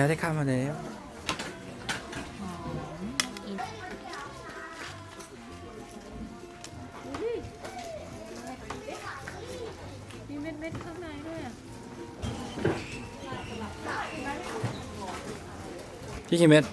แล้วได้ข้ามาแล้วมีเม็ดเม็ดๆข้างในด้วยอะพี่กี่เม็ด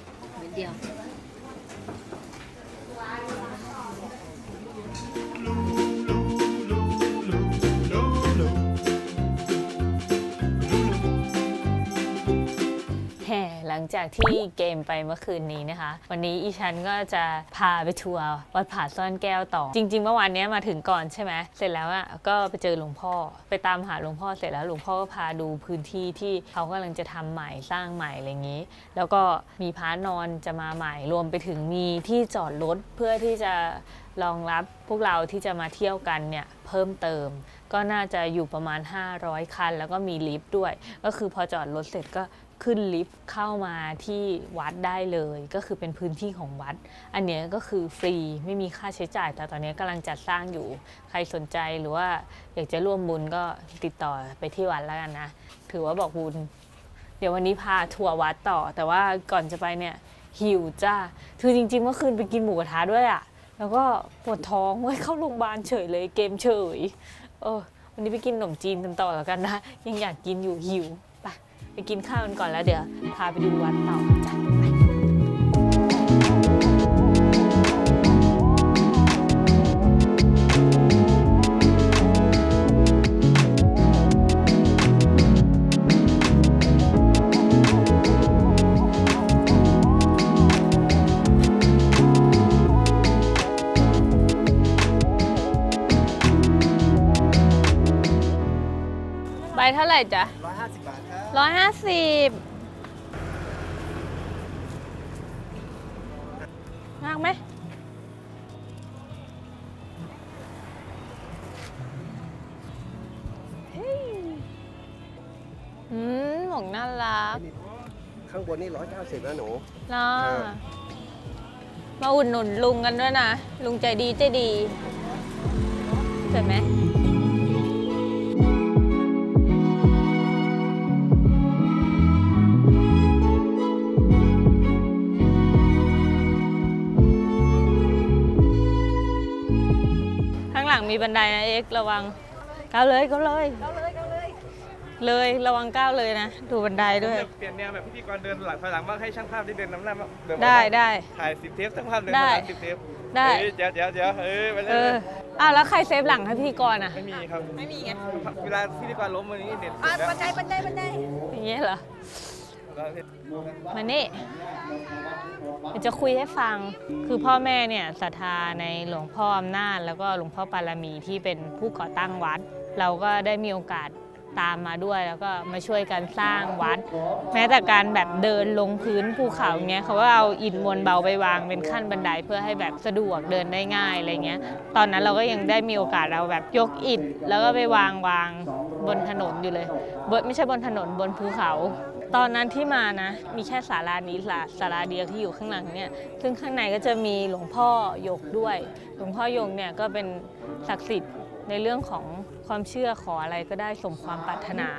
จากที่เกมไปเมื่อคืนนี้นะคะ วันนี้อีฉันก็จะพาไปทัวร์วัดผาซ่อนแก้วต่อ จริง ๆ เมื่อวานนี้มาถึงก่อนใช่ไหมเสร็จแล้วอะก็ไปเจอหลวงพ่อ ไปตามหาหลวงพ่อเสร็จแล้วหลวงพ่อก็พาดูพื้นที่ที่เขากำลังจะทำใหม่สร้างใหม่อะไรอย่างนี้ แล้วก็มีพระนอนจะมาใหม่รวมไปถึงมีที่จอดรถเพื่อที่จะรองรับพวกเราที่จะมาเที่ยวกันเนี่ยเพิ่มเติม ก็น่าจะอยู่ประมาณ 500 คัน แล้วก็มีลิฟต์ด้วย ก็คือพอจอดรถเสร็จก็ ขึ้นลิฟต์เข้ามาที่วัดได้เลย ก็คือเป็นพื้นที่ของวัด อันนี้ก็คือฟรีไม่มีค่าใช้จ่าย แต่ตอนนี้กำลังจัดสร้างอยู่ ใครสนใจหรือว่าอยากจะร่วมบุญก็ติดต่อไปที่วัดแล้วกันนะ ถือว่าบอกบุญ เดี๋ยววันนี้พาทัวร์วัดต่อ แต่ว่าก่อนจะไปเนี่ยหิวจ้าคือจริงๆเมื่อคืนไปกินหมูกระทะด้วยอะแล้วก็ปวดท้องเว้ยเข้าโรงพยาบาลเฉยเลยเกมเฉย เออวันนี้ไปกินขนมจีนกันต่อแล้วกันนะ ยังอยากกินอยู่หิว ไปกินข้าวกันก่อนแล้วเดี๋ยว พาไปดูวัดต่อจ้ะไปใบเท่าไหร่จ๊ะ อยห้าสิบมากไหมเฮ้ยอืมหมวกน่ารักข้างบนนี่ร้อยเก้าสิบนะหนูนะเออมาอุดหนุนลุงกันด้วยนะ ลุงใจดีใจดีเห็นไหม บันไดนะเอ็กระวังก้าวเลยก้าวเลยก้าเลยก้าเลยเลยระวังก้าวเลยนะ ดูบันไดด้วย เปลี่ยนแนวแบบพิธีกรเดินหลังถอยหลังบ้างให้ช่างภาพได้เดินน้ำหน้าบ้างเยวได้ได้ ถ่ายสิบเทปช่างภาพเดินได้สิบเทปได้เอ้ยเดี๋ยวเดี๋ยวเดี๋ยวเออไปเลเอยออ้าวแล้วใครเซฟหลังให้พธี่กรอะ ไม่มีครับไม่มีไงเวลาพิธีกรล้มมือนี้เด็ดสุดแล้วอย่างเงี้ยเหรอ มานี่เดี๋ยวจะคุยให้ฟัง คือพ่อแม่เนี่ยศรัทธาในหลวงพ่ออำนาจ แล้วก็หลวงพ่อปารมีที่เป็นผู้ก่อตั้งวัด เราก็ได้มีโอกาสตามมาด้วยแล้วก็มาช่วยกันสร้างวัด แม้แต่การแบบเดินลงพื้นภูเขาเงี้ยเขาก็เอาอิฐมวลเบาไปวางเป็นขั้นบันไดเพื่อให้แบบสะดวกเดินได้ง่ายอะไรเงี้ย ตอนนั้นเราก็ยังได้มีโอกาสเราแบบยกอิฐแล้วก็ไปวางวางบนถนนอยู่เลยไม่ใช่บนถนนบนภูเขา ตอนนั้นที่มานะมีแค่ศาลานี้ศาศาลาเดียวที่อยู่ข้างหลังเนี่ยซึ่งข้างในก็จะมีหลวงพ่อโยกด้วย หลวงพ่อโยกเนี่ยก็เป็นศักดิ์สิทธิ์ในเรื่องของความเชื่อขออะไรก็ได้สมความปรารถนา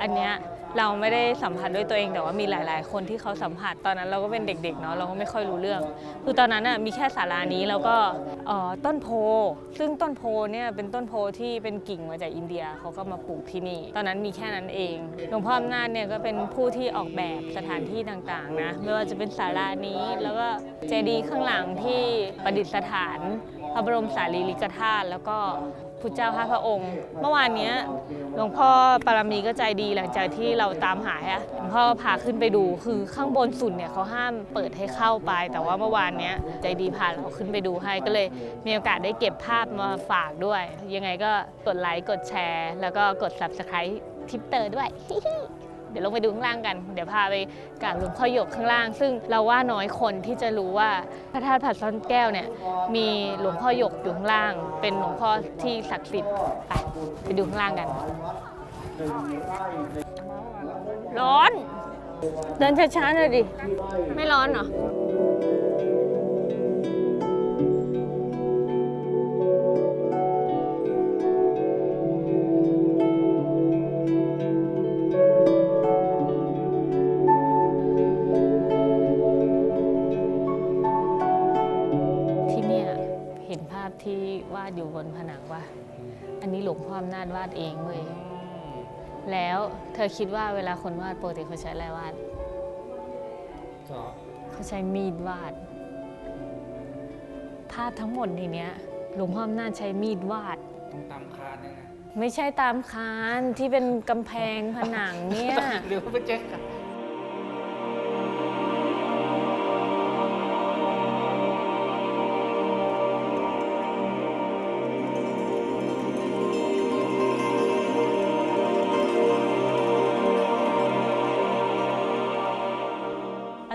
อันเนี้ย เราไม่ได้สัมผัสด้วยตัวเองแต่ว่ามีหลาย ๆ คนที่เขาสัมผัสตอนนั้นเราก็เป็นเด็ก ๆ เนาะเราก็ไม่ค่อยรู้เรื่อง คือตอนนั้นน่ะมีแค่ศาลานี้แล้วก็ต้นโพ ซึ่งต้นโพเนี่ยเป็นต้นโพที่เป็นกิ่งมาจากอินเดียเขาก็มาปลูกที่นี่ ตอนนั้นมีแค่นั้นเองหลวงพ่ออำนาจเนี่ยก็เป็นผู้ที่ออกแบบสถานที่ต่าง ๆ นะไม่ว่าจะเป็นศาลานี้แล้วก็เจดีย์ข้างหลังที่ประดิษฐานพระบรมสารีริกธาตุแล้วก็พุทธเจ้าห้าพระองค์ เมื่อวานนี้ หลวงพ่อปารมีก็ใจดีหลังจากที่เราตามหาอะหลวงพ่อพาขึ้นไปดูคือข้างบนสุดเนี่ยเขาห้ามเปิดให้เข้าไป แต่ว่าเมื่อวานเนี้ยใจดีพาเราขึ้นไปดูให้ก็เลยมีโอกาสได้เก็บภาพมาฝากด้วย ยังไงก็กดไลค์กดแชร์ แล้วก็กด subscribe ทิปเตอร์ด้วย เดี๋ยวลงไปดูข้างล่างกัน เดี๋ยวพาไปกราบหลวงพ่อหยกข้างล่าง ซึ่งเราว่าน้อยคนที่จะรู้ว่าพระธาตุผัดซ่อนแก้วเนี่ยมีหลวงพ่อหยกอยู่ข้างล่าง เป็นหลวงพ่อที่ศักดิ์สิทธิ์ไปไปดูข้างล่างกัน ร้อน เดินช้าๆหน่อยดิ ไม่ร้อนเหรอ ที่วาดอยู่บนผนังว่า อันนี้หลวงพ่ออำนาจวาดเองเว้ยแล้วเธอคิดว่าเวลาคนวาดปกติเขาใช้อะไรวาดสอเขาใช้มีดวาด ภาพทั้งหมดในเนี้ยหลวงพ่ออำนาจใช้มีดวาดต้องตามคานเนี่ยนะไม่ใช่ตามคานที่เป็นกำแพงผนังเนี่ยหรือว่าไปเจ๊ก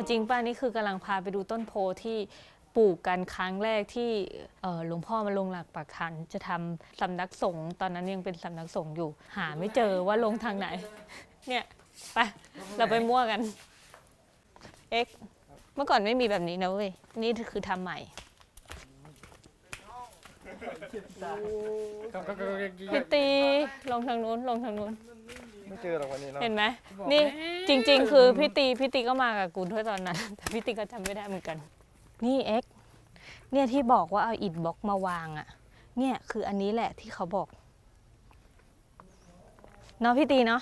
จริงป้านี่คือกำลังพาไปดูต้นโพที่ปลูกกันครั้งแรกที่เอ่อหลวงพ่อมาลงหลักปักฐานจะทำสำนักสงฆ์ตอนนั้นยังเป็นสำนักสงฆ์อยู่ หาไม่เจอว่าลงทางไหน เนี่ยไปเราไปมั่วกัน เอ็กเมื่อก่อนไม่มีแบบนี้นะเว้ย นี่คือทำใหม่ก็ก็ก็ก็พี่ตีลงทางนู้นลงทางนู้น ไม่เจอหรอกวันนี้เนาะ เห็นไหมนี่จริง ๆ คือพี่ตีพี่ตีก็มากับกูด้วยตอนนั้น แต่พี่ตีก็จำไม่ได้เหมือนกัน นี่เอ็กเนี่ยที่บอกว่าเอาอิฐบล็อกมาวางอะ่ะ เนี่ยคืออันนี้แหละที่เขาบอกเนาะพี่ตีเนาะ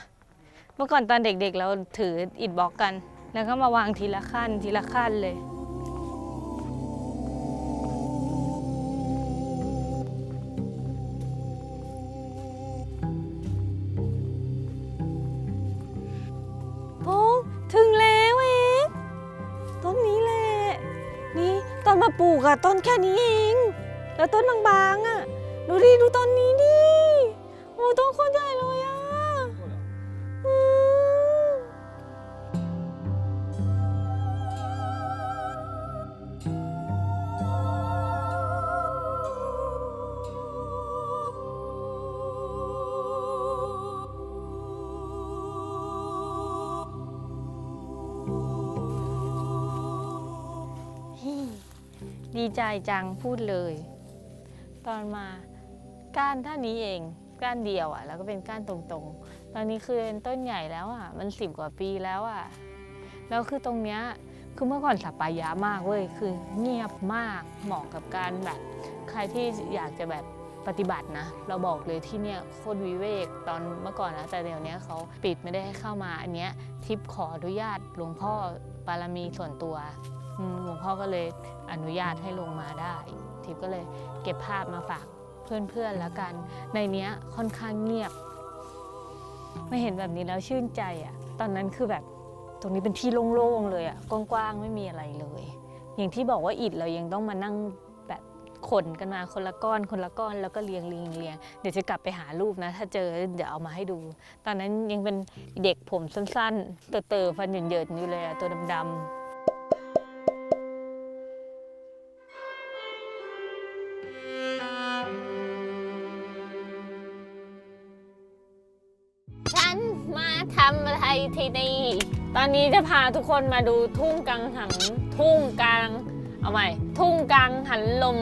เมื่อก่อนตอนเด็กๆเราถืออิฐบล็อกกัน แล้วก็มาวางทีละขั้นทีละขั้นเลย กอะต้นแค่นี้เอง แล้วต้นบางๆอะดูดิดูต้นนี้ดิโอ้ต้นโคนใหญ่เลย ดีใจจังพูดเลย ตอนมาก้านเท่านี้เองก้านเดียวอะแล้วก็เป็นก้านตรงๆ ตอนนี้คือเป็นต้นใหญ่แล้วอะมันสิบกว่าปีแล้วอะแล้วคือตรงเนี้ยคือเมื่อก่อนสัปปายะมากเว้ยคือเงียบมากเหมาะกับการแบบ ใครที่อยากจะแบบปฏิบัตินะ เราบอกเลยที่เนี่ยโคตรวิเวกตอนเมื่อก่อนนะแต่เดี๋ยวนี้เขาปิดไม่ได้ให้เข้ามาอันเนี้ยทิปขออนุญาตหลวงพ่อบารมีส่วนตัว หลวงพ่อก็เลยอนุญาตให้ลงมาได้ ทิปก็เลยเก็บภาพมาฝากเพื่อนๆแล้วกัน ในเนี้ยค่อนข้างเงียบ ไม่เห็นแบบนี้แล้วชื่นใจอะตอนนั้นคือแบบตรงนี้เป็นที่โล่งๆเลยอะกว้างๆไม่มีอะไรเลย อย่างที่บอกว่าอิฐเรายังต้องมานั่งแบบขนกันมาคนละก้อนคนละก้อนแล้วก็เรียงเรียงเรียงเดี๋ยวจะกลับไปหารูปนะ ถ้าเจอเดี๋ยวเอามาให้ดู ตอนนั้นยังเป็นเด็กผมสั้นๆเตอๆฟันเหยินๆอยู่เลยอะตัวดำๆ อนนี้จะพาทุกคนมาดูทุ่งกังหันทุ่งกลาง เอาใหม่ ทุ่งกลางหันลม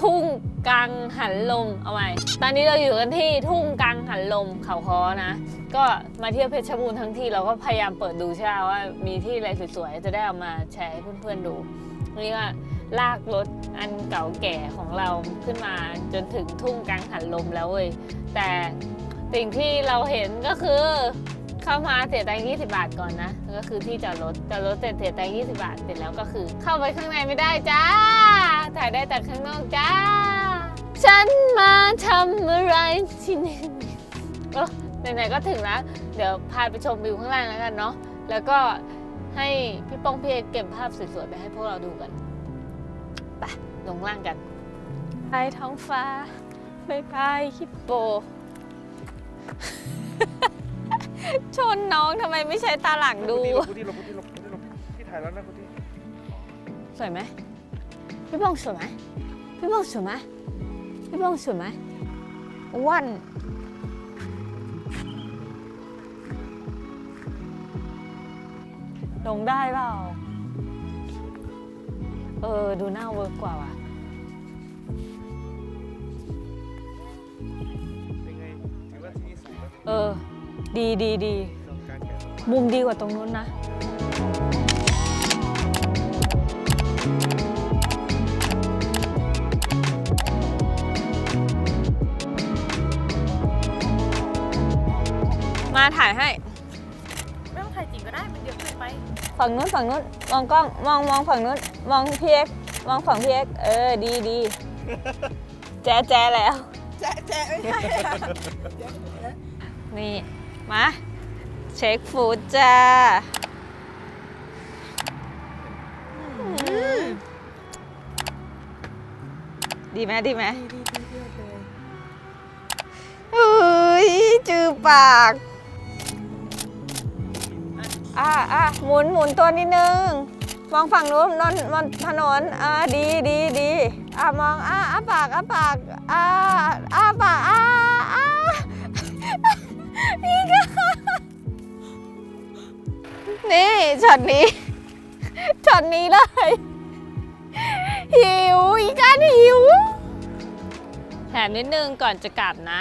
ทุ่งกลางหันลม เอาใหม่ ตอนนี้เราอยู่กันที่ทุ่งกลางหันลมเขาคอนะ ก็มาเที่ยวเพชรบูรณ์ทั้งที่เราก็พยายามเปิดดูใช่ไหมว่ามีที่อะไรสวยๆจะได้เอามาแชร์ให้เพื่อนๆดูนี่ก็ลากรถอันเก่าแก่ของเราขึ้นมาจนถึงทุ่งกลางหันลมแล้วเว้ยแต่สิ่งที่เราเห็นก็คือ เข้ามาเสียตังค์20 บาทก่อนนะ ก็คือที่จอดรถจอดรถเสร็จเสียตังค์20 บาท เสร็จแล้วก็คือ เข้าไปข้างในไม่ได้จ้า ถ่ายได้แต่ข้างนอกจ้า ฉันมาทำอะไรที่นี่เออไหนๆก็ถึงแล้ว เดี๋ยวพาไปชมวิวข้างล่างแล้วกันเนาะ แล้วก็ให้พี่ป้องพี่เอกเก็บภาพสวยๆไปให้พวกเราดูกัน ไปลงล่างกัน ไปท้องฟ้าบายบายฮิปโป ชนน้องทำไมไม่ใช้ตาหลังดูพุทธิหลบพุทธิหลบพุทธิหลบที่ถ่ายแล้วนะพุทธิสวยไหมพี่บ้องสวยไหมพี่บ้องสวยไหมพี่บ้องสวยไหมอ้วันลงได้เปล่า เออ ดูหน้าเวิร์กกว่าว่ะ เป็นไงถือว่าที่นี่สวยไหมเออ ดีดีดีมุมดีกว่าตรงนู้นนะมาถ่ายให้ไม่ต้องถ่ายจริงก็ได้มันเยอะเกินไป ฝั่งนู้นฝั่งนู้นมองกล้องมองมองฝั่งนู้นมองพี่เอ็กมองฝั่งพี่เอ็กเออดีดีแจ๊แจ๊แล้ว แจ๊แจ๊ไม่ใช่นี่ มา เช็คฟูดจ้าอืมดีไหมดีไหมอุ้ยจือปาก อ่าอ่าหมุนหมุนตัวนิดนึง มองฝั่งนู้นนนมองถนนอ่าดีดีดีอ่ามองอ่าอ้าปากอ้าปากอ่าอ้าปากอ่าอ่า นี่ช็อตนี้ช็อตนี้เลย หิว อีกการหิว แถมนิดนึงก่อนจะกลับนะ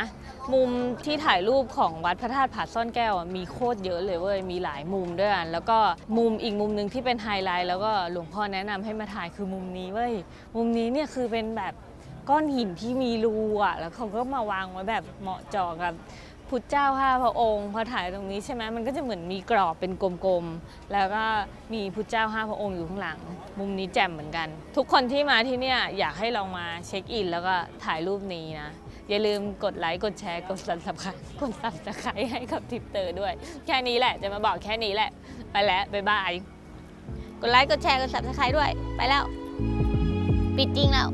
มุมที่ถ่ายรูปของวัดพระธาตุผาซ่อนแก้วอะมีโคตรเยอะเลยเว้ย มีหลายมุมด้วยกันแล้วก็มุมอีกมุมหนึ่งที่เป็นไฮไลท์แล้วก็หลวงพ่อแนะนำให้มาถ่ายคือมุมนี้เว้ย มุมนี้เนี่ยคือเป็นแบบก้อนหินที่มีรูอะ แล้วเขาก็มาวางไว้แบบเหมาะเจาะกับ พุทธเจ้าห้าพระองค์พอถ่ายตรงนี้ใช่ไหมมันก็จะเหมือนมีกรอบเป็นกลมๆ แล้วก็มีพุทธเจ้าห้าพระองค์อยู่ข้างหลัง มุมนี้แจ่มเหมือนกัน ทุกคนที่มาที่เนี่ยอยากให้ลองมาเช็คอิน แล้วก็ถ่ายรูปนี้นะ อย่าลืมกดไลค์ กดแชร์ กด subscribe กด subscribe ให้กับทิปเตอร์ด้วย แค่นี้แหละจะมาบอกแค่นี้แหละ ไปแล้วบ๊ายบาย กดไลค์ กดแชร์ กด subscribe ด้วย ไปแล้ว ปิดจริงแล้ว